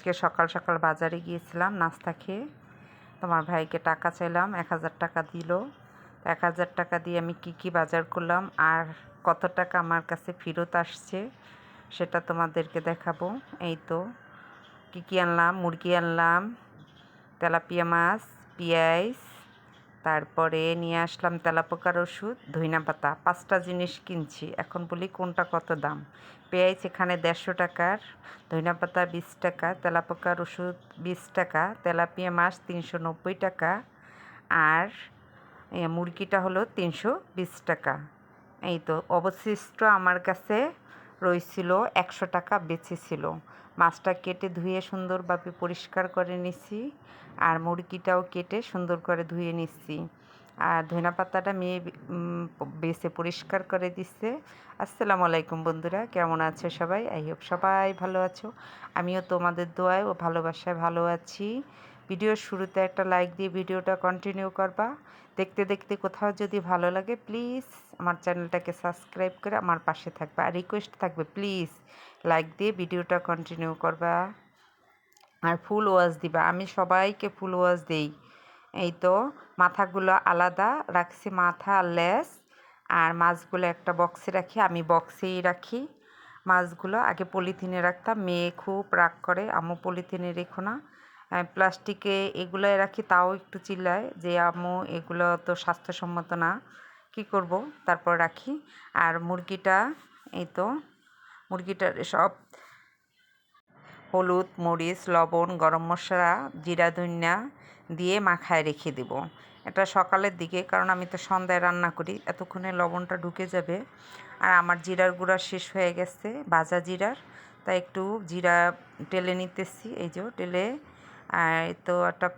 আজকে সকাল সকাল বাজারে গিয়েছিলাম, নাস্তা খেয়ে। তোমার ভাইকে টাকা চাইলাম, এক হাজার টাকা দিল। এক হাজার টাকা দিয়ে আমি কি কি বাজার করলাম আর কত টাকা আমার কাছে ফেরত আসছে সেটা তোমাদেরকে দেখাবো। এই তো, কী কী আনলাম? মুরগি আনলাম, তেলাপিয়া মাছ, পেঁয়াজ তারপরে নিয়ে আসলাম তেলাপোকার ওষুধ, ধইনা পাতা, পাঁচটা জিনিস কিনছি। এখন বলি কোনটা কত দাম? পেঁয়াজ এখানে দেড়শো টাকার, ধইনা পাতা বিশ টাকা, তেলাপোকার ওষুধ বিশ টাকা, তেলাপিয়া মাছ তিনশো নব্বই টাকা আর মুরগিটা হলো তিনশো বিশ টাকা। এই তো অবশিষ্ট আমার কাছে রয়েছিল একশো টাকা বেঁচে ছিল। মাছটা কেটে ধুয়ে সুন্দরভাবে পরিষ্কার করে নিছি আর মুরগিটাও কেটে সুন্দর করে ধুয়ে নিচ্ছি আর ধনা পাতাটা মেয়ে বেছে পরিষ্কার করে দিচ্ছে আসসালামু আলাইকুম বন্ধুরা, কেমন আছো সবাই? আই হোপ সবাই ভালো আছো। আমিও তোমাদের দোয়ায় ও ভালোবাসায় ভালো আছি। ভিডিওর শুরুতে একটা লাইক দিয়ে ভিডিওটা কন্টিনিউ করবা। দেখতে দেখতে কোথাও যদি ভালো লাগে প্লিজ আমার চ্যানেলটাকে সাবস্ক্রাইব করে আমার পাশে থাকবে। আর রিকোয়েস্ট থাকবে প্লিজ লাইক দিয়ে ভিডিওটা কন্টিনিউ করবা। আর ফুল ওয়াশ দিবা। আমি সবাইকে ফুল ওয়াশ দেই। এই তো, মাথাগুলো আলাদা, রাখছি মাথা আর লেস আর মাছগুলো একটা বক্সে রাখি। আমি বক্সেই রাখি। মাছগুলো আগে পলিথিনে রাখতাম। মেয়ে খুব রাগ করে, আম্মু পলিথিনে রেখো না। প্লাস্টিকে এগুলোয় রাখি, তাও একটু চিল্লায় যে, আম্মু, এগুলো তো স্বাস্থ্যসম্মত না, কি করব? তারপর রাখি। আর মুরগিটা, এই তো মুরগিটার সব হলুদ, মরিচ, লবণ, গরম মশলা, জিরা, ধনিয়া দিয়ে মাখায় রেখে দেব। এটা সকালের দিকে, কারণ আমি তো সন্ধ্যায় রান্না করি, এতক্ষণে লবণটা ঢুকে যাবে। আর আমার জিরার গুঁড়া শেষ হয়ে গেছে, ভাজা জিরার, তাই একটু জিরা টেলে নিতেছি, এই যে টেলে আর তো একটা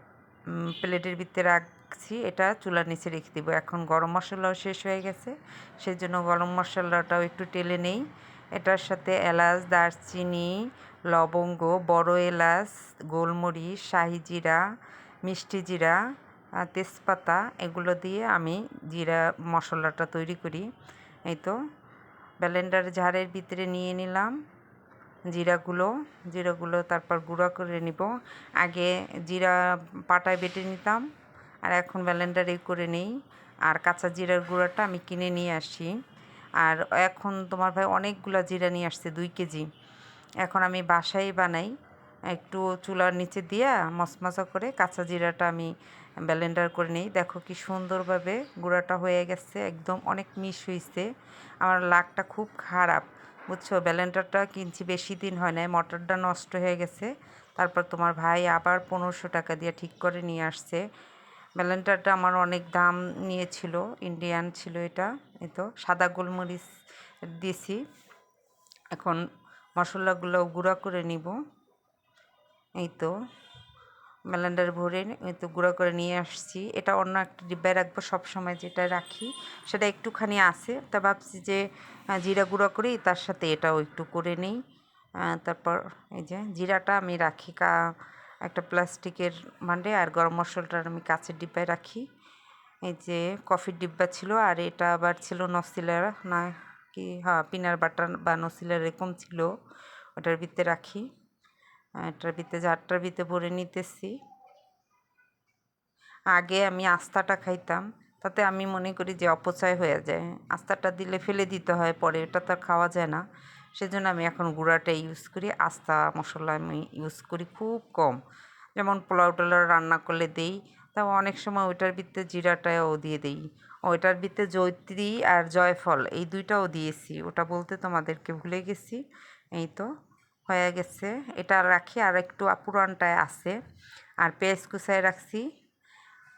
প্লেটের ভিতরে রাখছি, এটা চুলার নিচে রেখে দেবো। এখন গরম মশলাও শেষ হয়ে গেছে সেই জন্য গরম মশলাটাও একটু টেলে নেই। এটার সাথে এলাচ, দারচিনি, লবঙ্গ, বড় এলাচ, গোলমরিচ, শাহি জিরা, মিষ্টি জিরা তেজপাতা, এগুলো দিয়ে আমি জিরা মশলাটা তৈরি করি। এই তো ব্যালেন্ডার ঝাড়ের ভিতরে নিয়ে নিলাম। জিরাগুলো জিরাগুলো তারপর গুঁড়া করে নিব। আগে জিরা পাটায় বেটে নিতাম, আর এখন ব্যালেন্ডারে করে নেই। আর কাঁচা জিরার গুঁড়াটা আমি কিনে নিয়ে আসি। আর এখন তোমার ভাই অনেকগুলো জিরা নিয়ে আসছে, দুই কেজি। এখন আমি বাসায় বানাই। একটু চুলার নিচে দিয়া মশমশা করে কাঁচা জিরাটা আমি ব্যালেন্ডার করে নিই। দেখো কি সুন্দরভাবে গুঁড়াটা হয়ে গেছে, একদম অনেক মিশ হয়েছে আমার লাকটা খুব খারাপ। বুঝছ? ব্যালেন্ডারটা কিনছি, বেশি দিন হয় নাই, মটরটা নষ্ট হয়ে গেছে। তারপর তোমার ভাই আবার পনেরোশো টাকা দিয়ে ঠিক করে নিয়ে আসছে। ব্যালেন্ডারটা আমার অনেক দাম নিয়েছিল ইন্ডিয়ান ছিল এটা, এই তো, সাদা গোলমরিচ দিয়েছি এখন মশলাগুলো গুঁড়া করে নিব। এই তো ব্লেন্ডার ভরে তো গুঁড়ো করে নিয়ে আসছি। এটা অন্য একটা ডিব্বায় রাখব সবসময় যেটা রাখি। সেটা একটুখানি আছে, তা ভাবছি যে জিরা গুঁড়া করি তার সাথে এটাও একটু করে নিই। তারপর এই যে জিরাটা আমি রাখি কা, একটা প্লাস্টিকের ভাণ্ডে আর গরম মশলাটা আমি কাঁচের ডিব্বায় রাখি। এই যে কফির ডিব্বা ছিল আর এটা আবার ছিল নসিলার, না কি হ্যাঁ পিনার বাটার বা নসিলার এরকম ছিল, ওটার ভিতরে রাখি। এটার ভিতরে, জারটার ভিতরে ভরে নিতেছি। আগে আমি আস্তাটা খাইতাম তাতে আমি মনে করি যে অপচয় হয়ে যায়। আস্তাটা দিলে ফেলে দিতে হয়, পরে এটা তো খাওয়া যায় না। সেজন্য আমি এখন গুঁড়াটা ইউজ করি, আস্তা মশলা আমি ইউজ করি খুব কম। যেমন পোলাও টোলাও রান্না করলে দেই, তাও অনেক সময় ওইটার ভিতরে জিরাটাও দিয়ে দিই। ওইটার ভিতরে জৈত্রী আর জয়ফল, এই দুইটাও দিয়েছি। ওটা বলতে তোমাদেরকে ভুলে গেছি। এই তো, হয়ে গেছে। এটা রাখি আর একটু পুরানটায় আছে। আর পেঁয়াজ কুচায় রাখছি।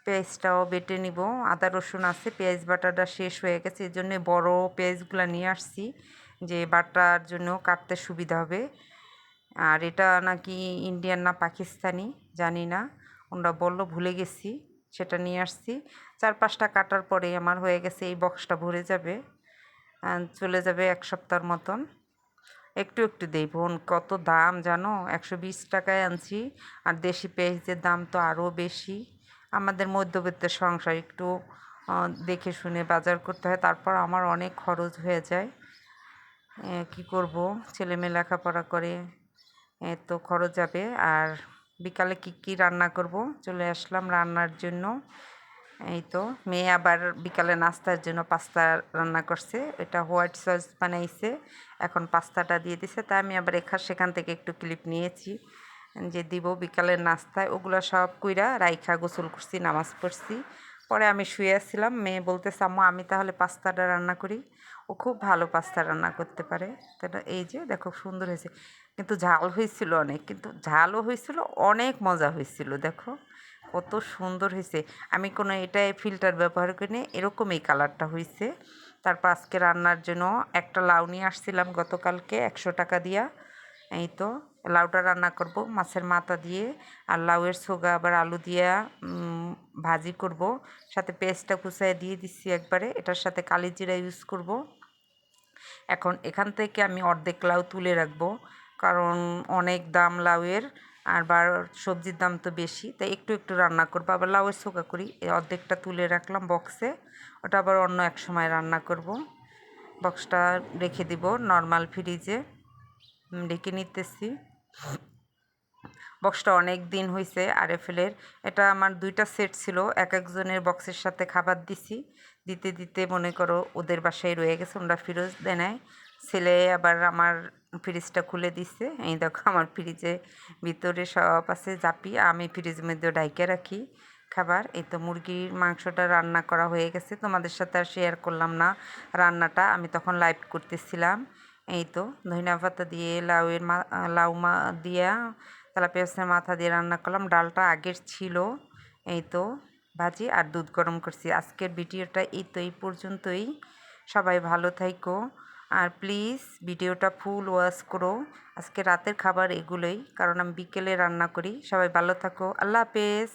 পেঁয়াজটাও বেটে নিব। আদা, রসুন আছে, পেঁয়াজ বাটাটা শেষ হয়ে গেছে। এর জন্যে বড়ো পেঁয়াজগুলো নিয়ে আসছি যে বাটার জন্য কাটতে সুবিধা হবে। আর এটা নাকি ইন্ডিয়ান না পাকিস্তানি, জানি না। ওরা বলল ভুলে গেছি, সেটা নিয়ে আসছি। চার পাঁচটা কাটার পরে আমার হয়ে গেছে, এই বক্সটা ভরে যাবে। চলে যাবে এক সপ্তাহের মতন। একটু একটু দেই বোন, কত দাম জানো? একশো বিশ টাকায় আনছি। আর দেশি পেঁয়াজের দাম তো আরও বেশি। আমাদের মধ্যবিত্ত সংসার একটু দেখে শুনে বাজার করতে হয়। তারপর আমার অনেক খরচ হয়ে যায়। কি করব? ছেলে মেয়ে লেখাপড়া করে তো খরচ যাবে। আর বিকালে কি কি রান্না করব? চলে আসলাম রান্নার জন্য। এই তো, মেয়ে আবার বিকালে নাস্তার জন্য পাস্তা রান্না করছে। এটা হোয়াইট সস বানাইছে। এখন পাস্তাটা দিয়ে দিছে। তাই আমি আবার এখান সেখান থেকে একটু ক্লিপ নিয়েছি। যে দিব বিকালের নাস্তায়, ওগুলো সব কইরা রাইখা গোসল করছি, নামাজ পড়ছি। পরে আমি শুয়ে আসছিলাম মেয়ে বলতেছে, আম্মু, আমি তাহলে পাস্তাটা রান্না করি। ও খুব ভালো পাস্তা রান্না করতে পারে। তাহলে এই যে, দেখো সুন্দর হয়েছে। কিন্তু ঝাল হয়েছিল অনেক, কিন্তু ঝালও হয়েছিল, অনেক মজা হয়েছিল, দেখো। কত সুন্দর হয়েছে। আমি কোনো এটাই ফিল্টার ব্যবহার করিনি এরকম এই কালারটা হয়েছে। তারপর আজকে রান্নার জন্য একটা লাউ নিয়ে আসছিলাম গতকালকে, একশো টাকা দিয়া। এই তো। লাউটা রান্না করব, মাছের মাথা দিয়ে, আর লাউয়ের সোগা আবার আলু দিয়া ভাজি করব। সাথে পেস্টটা কুচায় দিয়ে দিচ্ছি একবারে, এটার সাথে কালি জিরা ইউজ করব। এখন এখান থেকে আমি অর্ধেক লাউ তুলে রাখব, কারণ অনেক দাম লাউয়ের, আর বার সবজির দাম তো বেশি, তাই একটু একটু রান্না করব। আবার লাউয়ের শোকা করি, এই অর্ধেকটা তুলে রাখলাম বক্সে ওটা আবার অন্য এক সময় রান্না করব। বক্সটা রেখে দিব নর্মাল ফ্রিজে রেখে নিতেছি। বক্সটা অনেক দিন হয়েছে আরএফএলের। এটা আমার দুইটা সেট ছিল, এক একজনের বক্সের সাথে খাবার দিছি। দিতে দিতে মনে করো ওদের বাসায় রয়ে গেছে, ওরা ফিরোজ দেয় ছেলে আবার আমার ফ্রিজটা খুলে দিছে। এই দেখো আমার ফ্রিজে ভিতরে সব আছে, জাপি। আমি ফ্রিজের মধ্যে ডাইকে রাখি খাবার। এই তো মুরগির মাংসটা রান্না করা হয়ে গেছে। তোমাদের সাথে আর শেয়ার করলাম না রান্নাটা। আমি তখন লাইভ করতেছিলাম। এই তো, ধনিয়া পাতা দিয়ে লাউয়ের মা, লাউ মা, দিয়া মাছের মাথা দিয়ে রান্না করলাম। ডালটা আগের ছিল। এই তো, ভাজি আর দুধ গরম করছি। আজকের ভিডিওটা এই তো, এই পর্যন্তই। সবাই ভালো থাইকো। আর প্লিজ ভিডিওটা ফুল ওয়াশ করো। আজকে রাতের খাবার এগুলোই, কারণ আমি বিকেলে রান্না করি। সবাই ভালো থাকো। আল্লাহ হাফেজ।